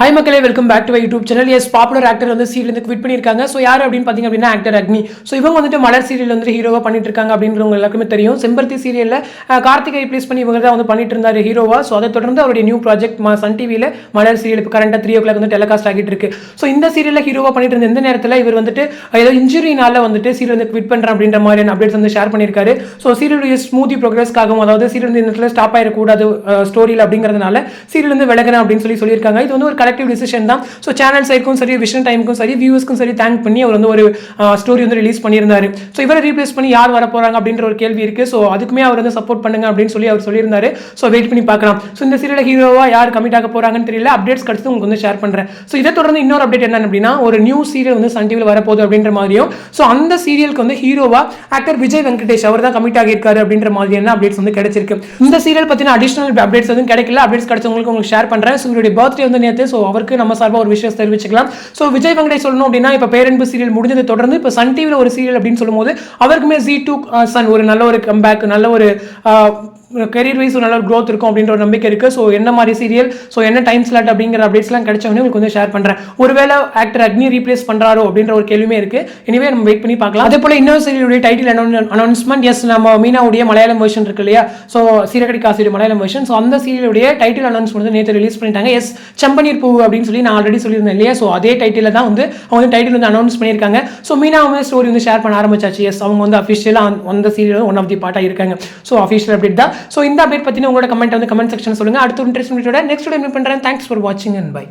High மக்களே welcome back to YouTube channel yes popular actor வந்து serial quit பண்ணியிருக்காங்க. So யார் அப்படின்னு பார்த்தீங்க அப்படின்னா ஆக்டர் அக்னி. ஸோ இவங்க வந்துட்டு மலர் சீரியல் வந்து ஹீரோவாக பண்ணிட்டு இருக்காங்க அப்படின்றவங்க எல்லாருக்குமே தெரியும். செம்பருத்தி சீரியலில் கார்த்திகை ரிப்ளேஸ் பண்ணி இவங்க தான் வந்து பண்ணிட்டு இருந்தார் ஹீரோவா ஸோ அதை தொடர்ந்து அவருடைய நியூ ப்ராஜெக்ட் சன் டிவியில் மலர் சீரியல் இப்போ கரண்டாக த்ரீ ஓ கிளாக் வந்து டெலிகாஸ்ட் ஆகிட்டு இருக்கு. ஸோ இந்த சீரியலில் ஹீரோவாக பண்ணிட்டு இருந்த இந்த நேரத்தில் இவர் வந்துட்டு ஏதோ இன்ஜுரினால வந்துட்டு சீரியல் வந்து குவிட் பண்ணுறேன் அப்படின்ற மாதிரியான அப்டேட்ஸ் வந்து ஷேர் பண்ணியிருக்காரு. ஸோ சீரியலுடைய ஸ்மூதி ப்ரோக்ரஸ்க்காகவும் அதாவது சீரியல் இந்த நேரத்தில் ஸ்டாப் ஆகிடக்கூடாது ஸ்டோரியில் அப்படிங்கிறதுனால சீரியல் வந்து விலகிறேன் அப்படின்னு சொல்லி சொல்லியிருக்காங்க. இது வந்து ஒரு கலெக்டிவ் டிசிஷன் தான். ஸோ சேனல் சைக்கும் சரி விஷன் டைமுக்கும் சரி வியூஸ்க்கும் சரி தேங்க் பண்ணி அவர் வந்து ஒரு ஸ்டோரி வந்து ரிலீஸ் பண்ணியிருந்தாரு. ஸோ இவரை ரீப்ளேஸ் பண்ணி யார் வர போறாங்க அப்படின்ற ஒரு கேள்வி இருக்கு. ஸோ அதுக்குமே அவர் வந்து சப்போர்ட் பண்ணுங்க அப்படின்னு சொல்லி அவர் சொல்லியிருந்தாரு. ஸோ வெயிட் பண்ணி பார்க்கலாம். ஸோ இந்த சீரியல் ஹீரோவா யார் கமிட் ஆக போறாங்கன்னு தெரியல. அப்டேட்ஸ் கிடைச்சது உங்களுக்கு வந்து ஷேர் பண்றேன். ஸோ இதை தொடர்ந்து இன்னொரு அப்டேட் என்ன அப்படின்னா ஒரு நியூ சீரியல் வந்து சன் டிவியில் வரப்போகுது அப்படின்ற மாதிரியும் ஸோ அந்த சீரியலுக்கு வந்து ஹீரோவா ஆக்டர் விஜய் வெங்கடேஷ் அவர் தான் கமிட் ஆகியிருக்காரு அப்படின்ற மாதிரியான அப்டேட்ஸ் வந்து கிடைச்சிருக்கு. இந்த சீரியல் பற்றின அடிஷனல் அப்டேட்ஸ் வந்து கிடைக்கல. அப்டேட்ஸ் கிடைச்சவங்களுக்கு உங்களுக்கு ஷேர் பண்றேன். ஸோ இவருடைய பர்த்டே வந்து நேற்று ஸோ அவருக்கு நம்ம சார்பாக ஒரு விஷயம் தெரிவிச்சுக்கலாம். ஸோ விஜய் வெங்கடேஷ் சொல்லணும் அப்படின்னா இப்போ பேரன்பு சீரியல் முடிஞ்சதை தொடர்ந்து இப்போ சன் டிவியில் ஒரு சீரியல் அப்படின்னு சொல்லும்போது அவருக்குமே ஜி டூ சன் ஒரு நல்ல ஒரு கம்பேக் நல்ல ஒரு கெரியர் வைஸ் நல்ல ஒரு க்ரோத் இருக்கும் அப்படின்ற ஒரு நம்பிக்கை இருக்குது ஸோ என்ன மாதிரி சீரியல் ஸோ என்ன டைம் ஸ்லாட் அப்படிங்கிற அப்டேட்ஸ்லாம் கிடைச்சவனே உங்களுக்கு வந்து ஷேர் பண்ணுறேன் ஒருவேளை ஆக்டர் அக்னி ரீப்ளேஸ் பண்ணுறாரோ அப்படின்ற ஒரு கேள்வியுமே இருக்குது இனிமே நம்ம வெயிட் பண்ணி பார்க்கலாம். அதே போல் இன்னொரு சீரியலுடைய டைட்டில் அனௌன்ஸ்மெண்ட் எஸ் நம்ம மீனாவுடைய மலையாளம் வெர்ஷன் இருக்கு இல்லையா? ஸோ சீரகடி காசியுடைய மலையாளம் வெர்ஷன் ஸோ அந்த சீரியலுடைய டைட்டில் அனௌன்ஸ்மெண்ட் வந்து நேற்று ரிலீஸ் பண்ணிட்டாங்க. எஸ் செம்பனீர் பூ அப்படின்னு சொல்லி நான் ஆல்ரெடி சொல்லியிருந்தேன் இல்லையா? ஸோ அதே டைட்டில் தான் வந்து அவங்க வந்து டைட்டில் வந்து அனௌன்ஸ் பண்ணியிருக்காங்க. ஸோ மீனா ஸ்டோரி வந்து ஷேர் பண்ண ஆரம்பிச்சாச்சு. எஸ் அவங்க வந்து அஃபிஷியலாக அந்த சீரியல் ஒன் ஆஃப் தி பார்ட்டாக இருக்காங்க. ஸோ அஃபிஷியல் அப்டேட் தான். ஸோ இந்த அப்டேட் பற்றின உங்களோட கமெண்ட் வந்து கமெண்ட் செக்ஷன் சொல்லுங்கள் அடுத்த இன்ட்ரெஸ்ட் நெக்ஸ்ட் டைம் பண்ணுறேன் தேங்க்ஸ் ஃபார் வாட்சிங் அண்ட் பை